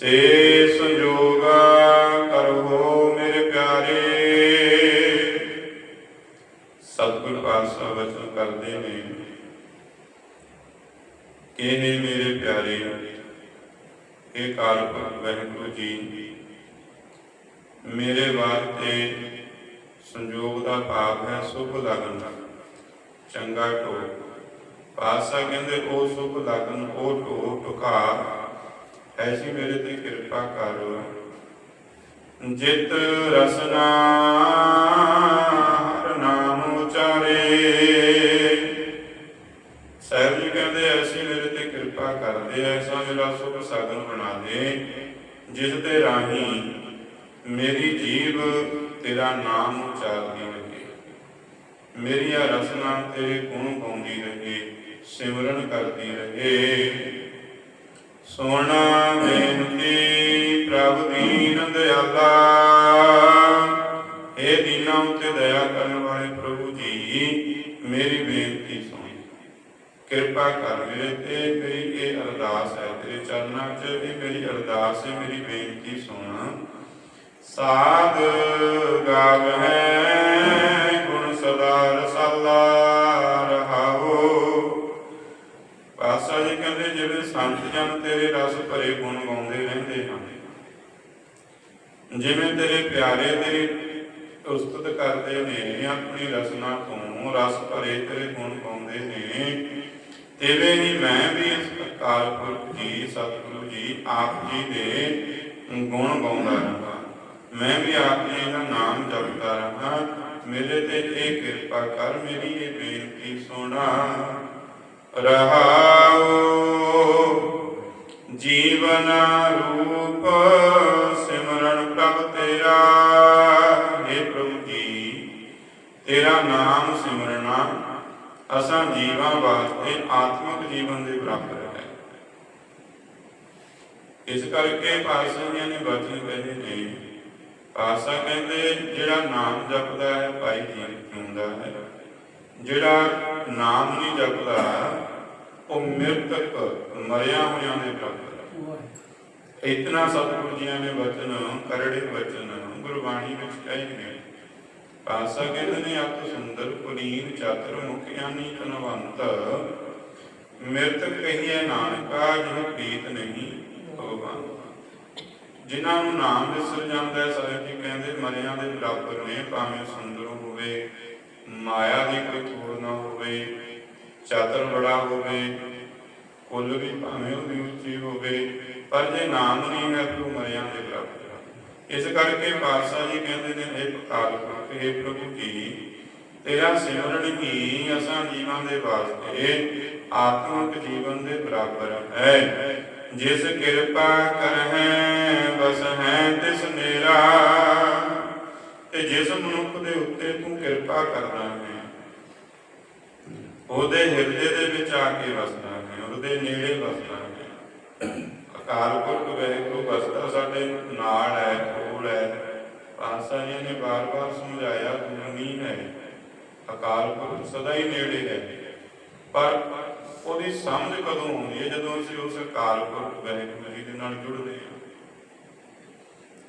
ਸੇ ਸੰਜੋਗਾ ਕਰੋ ਮੇਰੇ ਪਿਆਰੇ। ਸਤਿਗੁਰ ਪਾਤਸ਼ਾਹ ਵਚਨ ਕਰਦੇ ਨੇ, ਕਿ ਮੇਰੇ ਪਿਆਰੇ ਇਹ ਕਾਲਪੁਰਖ ਵਾਹਿਗੁਰੂ ਜੀ, ਮੇਰੇ ਵਾਸਤੇ ਸੰਜੋਗ ਦਾ ਪਾਪ ਹੈ ਸੁਭ ਲਗਨ ਚੰਗਾ ਟੋ ਪਾਸਾ ਕਹਿੰਦੇ, ਉਹ ਸੁਭ ਲਗਨ ਉਹ ਟੋ ਟੁਕਾ ਐਸੀ ਮੇਰੇ ਤੇ ਕਿਰਪਾ ਕਰ। ਜਿਤ ਰਸਨਾ ਹਰ ਨਾਮ ਉਚਾਰੇ। ਸਾਹਿਬ ਜੀ ਕਹਿੰਦੇ, ਐਸੀ ਮੇਰੇ ਤੇ ਕਿਰਪਾ ਕਰਦੇ ਐਸਾ ਮੇਰਾ ਸੁਖ ਸਾਧਨ ਬਣਾ ਦੇ। ਜਿਸ ਤੇ ਰਾਹੀਂ ਮੇਰੀ ਜੀਵ ਤੇਰਾ ਨਾਮ ਉਚਾਰਦੀ ਰਹੇ। ਮੇਰੀਆਂ ਰਸਨਾ ਤੇਰੇ ਗੁਣ ਗਾਉਂਦੀ ਰਹੇ, ਸਿਮਰਨ ਕਰਦੀ ਰਹੇ। ਸੋਣਾ ਬੇਨਤੀ ਪ੍ਰਭ ਦੀਨ ਦਿਆਲਾ ਏ ਦੀਨਾਂ ਉਤੇ ਦਇਆ ਕਰਨ ਵਾਲੇ ਪ੍ਰਭੂ ਜੀ, ਮੇਰੀ ਬੇਨਤੀ ਸੁਣ। ਕਿਰਪਾ ਕਰ ਮੇਰੇ ਤੇ ਮੇਰੀ ਇਹ ਅਰਦਾਸ ਹੈ, ਤੇਰੇ ਚਰਨਾਂ 'ਚ ਇਹ ਮੇਰੀ ਅਰਦਾਸ ਹੈ, ਮੇਰੀ ਬੇਨਤੀ ਸੁਣ। ਸਾਧ ਗਾਵ ਹੈ ਜਨ ਤੇਰੇ ਰਸ ਭਰੇ ਗੁਣ ਗਾਉਂਦੇ ਰਹਿੰਦੇ ਹਨ। ਜਿਵੇਂ ਤੇਰੇ ਪਿਆਰੇ ਤੇਰੀ ਉਸਤਤ ਕਰਦੇ ਨੇ, ਆਪਣੀ ਰਸਨਾ ਤੋਂ ਰਸ ਭਰੇ ਤੇਰੇ ਗੁਣ ਗਾਉਂਦੇ ਨੇ। ਤੇਵੇਂ ਹੀ ਮੈਂ ਵੀ ਇਸ ਅਕਾਲ ਪੁਰਖ ਜੀ, ਸਤਿਗੁਰੂ ਜੀ, ਆਪ ਜੀ ਦੇ ਗੁਣ ਗਾਉਂਦਾ ਰਹਾ। ਮੈਂ ਵੀ ਆਪ ਜੀ ਦਾ ਨਾਮ ਜਪਦਾ ਰਹਾ। ਮੇਰੇ ਤੇ ਇਹ ਕਿਰਪਾ ਕਰ, ਮੇਰੀ ਇਹ ਬੇਨਤੀ ਸੁਣਾ। ਰਹਾਉ ਜੀਵਨ ਰੂਪ ਸਿਮਰਨ ਪ੍ਰਭ ਤੇਰਾ। हे ਪ੍ਰਭੂ ਜੀ, ਤੇਰਾ ਨਾਮ ਸਿਮਰਨਾ ਅਸਾਂ ਜੀਵਾਂ ਵਾਸਤੇ ਆਤਮਿਕ ਜੀਵਨ ਦੇ ਬਰਾਬਰ ਹੈ। ਇਸ ਕਰਕੇ ਪਾਤਸ਼ਾਹ ਨੇ ਬਚਨ ਕਹੇ ਨੇ, ਪਾਤਸ਼ਾਹ ਕਹਿੰਦੇ, ਜਿਹੜਾ ਨਾਮ ਜਪਦਾ ਹੈ, ਭਾਈ ਜੀ ਜਿਉਂਦਾ ਹੈ। ਜਿਹੜਾ ਨਾਮ ਨਹੀਂ ਜਪਦਾ, ਉਹ ਮ੍ਰਿਤਕ ਮਰਿਆ ਹੋਇਆਂ ਦੇ ਬਰਾਬਰ ਇਤਨਾ ਸਤਿਗੁਰੂ ਜੀਆਂ ਨੇ ਵਚਨ ਕਰੜੇ ਵਚਨ ਗੁਰਬਾਣੀ ਵਿੱਚ ਕਹੇ ਨੇ। ਪਾਸਾ ਕਹਿੰਦੇ ਨੇ ਅਤ ਸੁੰਦਰ ਪੁਲੀਨ ਚਾਤਰ ਮੁਖਿਆਨੀ ਧਨਵੰਤ ਮ੍ਰਿਤਕ ਕਹੀਏ ਨਾਨਕਾ ਜਿਹ ਪ੍ਰੀਤ ਨਹੀਂ ਭਗਵਾਨ। ਜਿਨ੍ਹਾਂ ਨੂੰ ਨਾਮ ਵਿਸਰ ਜਾਂਦਾ ਹੈ ਸਾਹਿਬ ਜੀ ਕਹਿੰਦੇ, ਮਰਿਆਂ ਦੇ ਬਰਾਬਰ ਨੇ, ਭਾਵੇਂ ਸੁੰਦਰ ਹੋਵੇ, ਮਾਇਆ ਦੀ ਕੋਈ ਤੋੜ ਨਾ ਹੋਵੇ, ਚਾਤਰ ਬੜਾ ਹੋਵੇ ਕੁੱਲ ਵੀ ਭਾਵੇਂ ਉਹਦੀ ਉੱਚੀ ਹੋਵੇ, ਪਰ ਜੇ ਨਾਮ ਨਹੀਂ ਹੈ ਤਾਂ ਮਰਿਆਂ ਦੇ ਬਰਾਬਰ ਇਸ ਕਰਕੇ ਪਾਤਸ਼ਾਹ ਜੀ ਕਹਿੰਦੇ ਨੇ ਇਹ ਪਕਾਰ ਇਹ ਪ੍ਰਭੂ ਜੀ ਤੇਰਾ ਸਿਮਰਨ ਹੀ ਅਸਾਂ ਜੀਵਾਂ ਦੇ ਵਾਸਤੇ? ਆਤਮਿਕ ਜੀਵਨ ਦੇ ਬਰਾਬਰ ਹੈ। ਜਿਸ ਕਿਰਪਾ ਕਰਹਿ, ਬਸ ਹੈ ਤਿਸ ਨੇਰਾ। ਤੇ ਜਿਸ ਮਨੁੱਖ ਦੇ ਉੱਤੇ ਤੂੰ ਕਿਰਪਾ ਕਰਦਾ ਹੈ ਉਹਦੇ ਹਿਰਦੇ ਦੇ ਵਿੱਚ ਆ ਕੇ ਵਸਦਾ ਹੈ, ਉਹਦੇ ਨੇੜੇ ਵਸਦਾ ਹੈ। ਅਕਾਲ ਪੁਰਖ ਵੈਗੁਰੂ ਵਸਦਾ ਸਾਡੇ ਨਾਲ ਹੈ, ਕੋਲ ਹੈ। ਪਾਤਸ਼ਾਹ ਜੀ ਨੇ ਬਾਰ-ਬਾਰ ਸਮਝਾਇਆ ਦੂਰ ਨਹੀਂ ਹੈ। ਅਕਾਲ ਪੁਰਖ ਸਦਾ ਹੀ ਨੇੜੇ ਹੈ। ਪਰ ਉਹਦੀ ਸਮਝ ਕਦੋਂ ਆਉਂਦੀ ਹੈ? ਜਦੋਂ ਅਸੀਂ ਉਸ ਅਕਾਲ ਪੁਰਖ ਵੈਗੁਰੂ ਜੀ ਦੇ ਨਾਲ ਜੁੜਦੇ ਹਾਂ।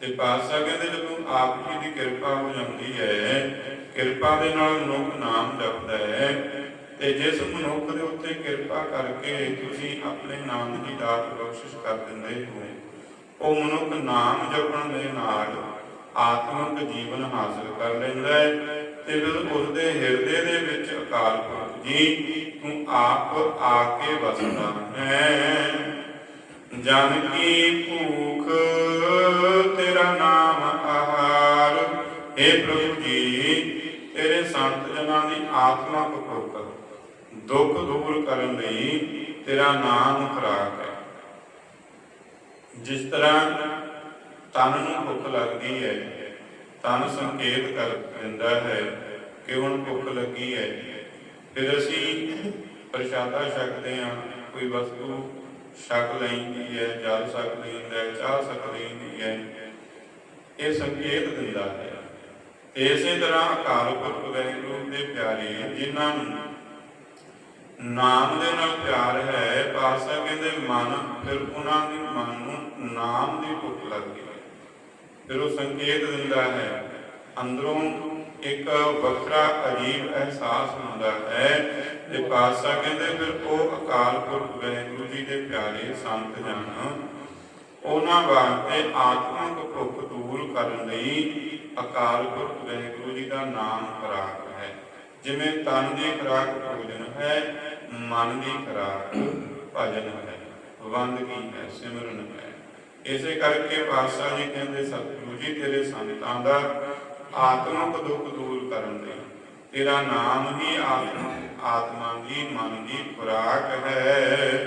ਤੇ ਪਾਤਸ਼ਾਹ ਕਹਿੰਦੇ, ਜਦੋਂ ਆਪ ਜੀ ਦੀ ਕਿਰਪਾ ਹੋ ਜਾਂਦੀ ਹੈ, ਕਿਰਪਾ ਦੇ ਨਾਲ ਮਨੁੱਖ ਨਾਮ ਜਪਦਾ ਹੈ ਤੇ ਜਿਸ ਮਨੁੱਖ ਦੇ ਉੱਤੇ ਕਿਰਪਾ ਕਰਕੇ ਤੁਸੀਂ ਆਪਣੇ ਨਾਮ ਦੀ ਦਾਤ ਬਖਸ਼ਿਸ਼ ਕਰ ਦਿੰਦੇ ਹੋ, ਉਹ ਮਨੁੱਖ ਨਾਮ ਜਪਣ ਦੇ ਨਾਲ ਆਤਮਿਕ ਜੀਵਨ ਹਾਸਲ ਕਰ ਲੈਂਦਾ ਹੈ ਤੇ ਫਿਰ ਉਸ ਦੇ ਹਿਰਦੇ ਦੇ ਵਿੱਚ ਅਕਾਲ ਪੁਰਖ ਜੀ ਤੂੰ ਆਪ ਆ ਕੇ ਵਸਦਾ ਹੈ। ਜਨ ਕੀ ਭੂਖ ਤੇਰਾ ਨਾਮ ਆਹਾਰ हे ਪ੍ਰਭੂ ਜੀ, ਤੇਰੇ ਸੰਤ ਜਨਾਂ ਦੀ ਆਤਮਾ ਭੁੱਖ ਦੁੱਖ ਦੂਰ ਕਰਨ ਲਈ ਤੇਰਾ ਨਾਮ ਖੁਰਾਕ ਹੈ। ਜਿਸ ਤਰ੍ਹਾਂ ਤਨ ਨੂੰ ਭੁੱਖ ਲੱਗਦੀ ਹੈ, ਤਨ ਸੰਕੇਤ ਕਰ ਦਿੰਦਾ ਹੈ ਕਿ ਹੁਣ ਭੁੱਖ ਲੱਗੀ ਹੈ। ਫਿਰ ਅਸੀਂ ਪ੍ਰਸ਼ਾਦਾ ਛਕਦੇ ਹਾਂ, ਕੋਈ ਵਸਤੂ ਛਕ ਲੈਂਦੀ ਹੈ, ਜਲ ਛਕ ਲੈਂਦਾ ਹੈ, ਚਾਹ ਛਕ ਲੈਂਦੀ ਹੈ। ਇਹ ਸੰਕੇਤ ਦਿੰਦਾ ਹੈ। ਇਸੇ ਤਰ੍ਹਾਂ ਅਕਾਲ ਪੁਰਖ ਵਾਹਿਗੁਰੂ ਦੇ ਪਿਆਰੇ, ਜਿਨ੍ਹਾਂ ਨੂੰ ਨਾਮ ਦੇ ਨਾਲ ਪਿਆਰ ਹੈ ਪਾਤਸ਼ਾਹ ਕਹਿੰਦੇ ਮਨ, ਫਿਰ ਉਹਨਾਂ ਦੀ ਮਨ ਨੂੰ ਨਾਮ ਦੀ ਭੁੱਖ ਲੱਗਦੀ ਹੈ। ਫਿਰ ਉਹ ਸੰਕੇਤ ਦਿੰਦਾ ਹੈ, ਅੰਦਰੋਂ ਇੱਕ ਵੱਖਰਾ ਅਜੀਬ ਅਹਿਸਾਸ ਹੁੰਦਾ ਹੈ ਤੇ ਪਾਸਾ ਕਹਿੰਦੇ ਫਿਰ ਉਹ ਅਕਾਲ ਪੁਰਖ ਵਾਹਿਗੁਰੂ ਜੀ ਦੇ ਪਿਆਰੇ ਸੰਤ ਜਨ। ਉਹਨਾਂ ਵਾਸਤੇ ਆਤਮਿਕ ਭੁੱਖ ਦੂਰ ਕਰਨ ਲਈ ਅਕਾਲ ਪੁਰਖ ਵਾਹਿਗੁਰੂ ਜੀ ਦਾ ਨਾਮ ਖੁਰਾਕ ਹੈ, ਜਿਵੇਂ ਤਨ ਦੀ ਖੁਰਾਕ ਭੋਜਨ ਹੈ ਮਨ ਦੀ ਖੁਰਾਕ ਭਜਨ ਹੈ ਬੰਦਗੀ ਹੈ, ਸਿਮਰਨ ਹੈ। ਇਸੇ ਕਰਕੇ ਪਾਤਸ਼ਾਹ ਜੀ ਕਹਿੰਦੇ, ਸਤਿਗੁਰੂ ਜੀ, ਤੇਰੇ ਸੰਤਾਂ ਦਾ ਆਤਮਿਕ ਦੁੱਖ ਦੂਰ ਕਰਨ ਲਈ ਤੇਰਾ ਨਾਮ ਹੀ ਆਤਮਾ ਆਤਮਾ ਦੀ ਮਨ ਦੀ ਖੁਰਾਕ ਹੈ।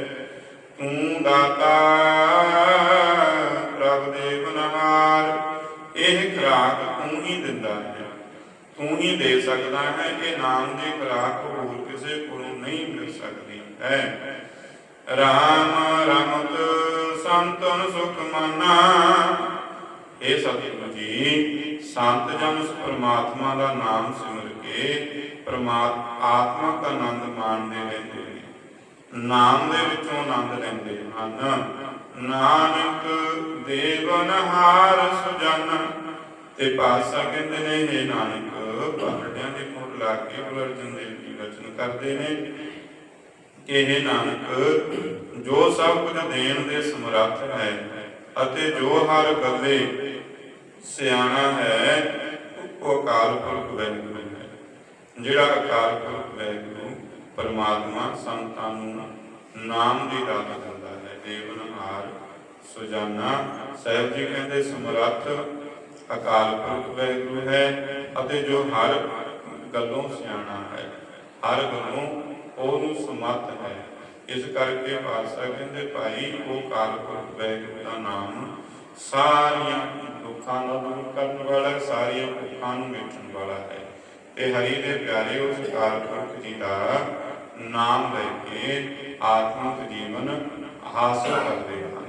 ਤੂੰ ਦਾਤਾ, ਪ੍ਰਭ ਦੇ ਬਨਹਾਰ ਇਹ ਖੁਰਾਕ ਤੂੰ ਹੀ ਦਿੰਦਾ ਹੈ। ਤੂੰ ਹੀ ਦੇ ਸਕਦਾ ਹੈ, ਇਹ ਨਾਮ ਦੀ ਖੁਰਾਕ ਨਹੀਂ ਮਿਲ ਸਕਦੀ ਹੈ। ਰਾਮ ਰਮਤ ਸੰਤਨ ਸੁਖ ਮਨਾ। ਇਹ ਸਤਿਗੁਰੂ ਜੀ, ਸੰਤ ਜਨ ਉਸ ਪ੍ਰਮਾਤਮਾ ਦਾ ਨਾਮ ਸਿਮਰ ਕੇ ਪ੍ਰਮਾਤ, ਆਤਮਾ ਦਾ ਆਨੰਦ ਮਾਣਦੇ ਰਹਿੰਦੇ ਨੇ। ਨਾਮ ਦੇ ਵਿੱਚੋਂ ਆਨੰਦ ਲੈਂਦੇ ਹਨ। ਨਾਨਕ ਦੇਵਨਹਾਰ ਸੁਜਨ। ਤੇ ਪਾਤਸ਼ਾਹ ਕਹਿੰਦੇ ਨੇ ਇਹ ਨਾਨਕ ਬਾਹੜਿਆਂ ਦੇ ਮੁੱਢ ਲਾ ਕੇ ਗੁਰੂ ਅਰਜਨ ਦੇਵ ਜੀ ਵਚਨ ਕਰਦੇ ਨੇ? ਇਹ ਨਾਨਕ, ਜੋ ਸਭ ਕੁਝ ਦੇਣ ਦੇ ਸਮਰੱਥ ਹੈ ਅਤੇ ਜੋ ਹਰ ਗੱਲੇ ਸਿਆਣਾ ਹੈ, ਉਹ ਅਕਾਲ ਪੁਰਖ ਵੈਗੁਰੂ ਹੈ। ਜਿਹੜਾ ਅਕਾਲ ਪੁਰਖ ਵੈਗੁਰੂ ਪਰਮਾਤਮਾ ਸੰਤਾਂ ਨੂੰ ਨਾਮ ਦੀ ਦਾਤ ਦਿੰਦਾ ਹੈ, ਦੇਵਨਹਾਰ ਸੁਜਾਨਾ, ਸਾਹਿਬ ਜੀ ਕਹਿੰਦੇ ਸਮਰੱਥ ਅਕਾਲ ਪੁਰਖ ਵੈਗੁਰੂ ਹੈ ਅਤੇ ਜੋ ਹਰ ਗੱਲੋਂ ਸਿਆਣਾ ਹੈ, ਹਰ ਗੱਲੋਂ ਉਹਨੂੰ ਸਮਰੱਥ ਹੈ। ਇਸ ਕਰਕੇ ਪਾਤਸ਼ਾਹ ਕਹਿੰਦੇ, ਭਾਈ, ਉਹ ਕਾਲ ਵੈਗੁਰੂ ਦਾ ਨਾਮ ਸਾਰੀਆਂ ਦੁੱਖਾਂ ਨੂੰ ਦੂਰ ਕਰਨ ਵਾਲਾ ਸਾਰੀਆਂ ਭੁੱਖਾਂ ਨੂੰ ਮਿਟਣ ਵਾਲਾ ਹੈ। ਤੇ ਹਰੀ ਦੇ ਪਿਆਰੇ ਉਸ ਕਾਲਪੁਰਖ ਜੀ ਦਾ ਨਾਮ ਲੈ ਕੇ ਆਤਮਿਕ ਜੀਵਨ ਹਾਸਲ ਕਰਦੇ ਹਨ।